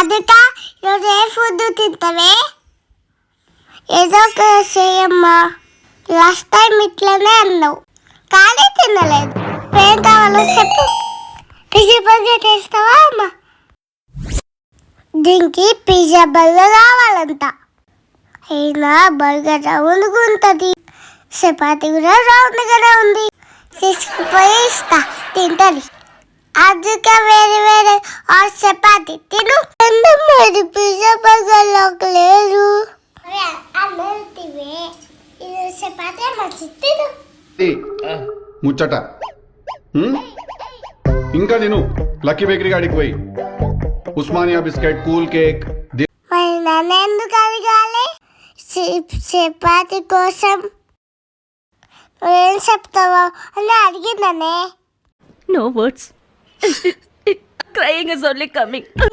అదిక ఈరోజు ఏ ఫుడ్ తింటావే? ఏదో ఒక చేయమ్మా లాస్ట్ టైం ఇట్లనే అన్నావు. కానీ తినలేదు. ఏం కావాలో చెప్పు. పిజ్జా బర్గర్ చేస్తావా అమ్మా? దీనికి పిజ్జా బర్గర్ కావాలంట అయినా బర్గర్ రౌండ్గా ఉంటుంది. చపాతి కూడా రౌండ్గానే ఉంది. తీసుకుపోయి ఇస్తా తింటది. అందుకే వేరే వేరే ఆ చపాతి తిను. మరి పిజ్జా లేదు. మంచి తిను ఏయ్, ముచ్చట? ఇంకా నేను లక్కీ బేకరీ కాడికి పోయి ఉస్మానియా బిస్కెట్ కూల్ కేక్ ది- మరి నన్ను ఎందుకు అడగాలి? చపాతి కోసం. ఏం చెప్తావా? అని అడిగిందనే. No words. Crying is only coming.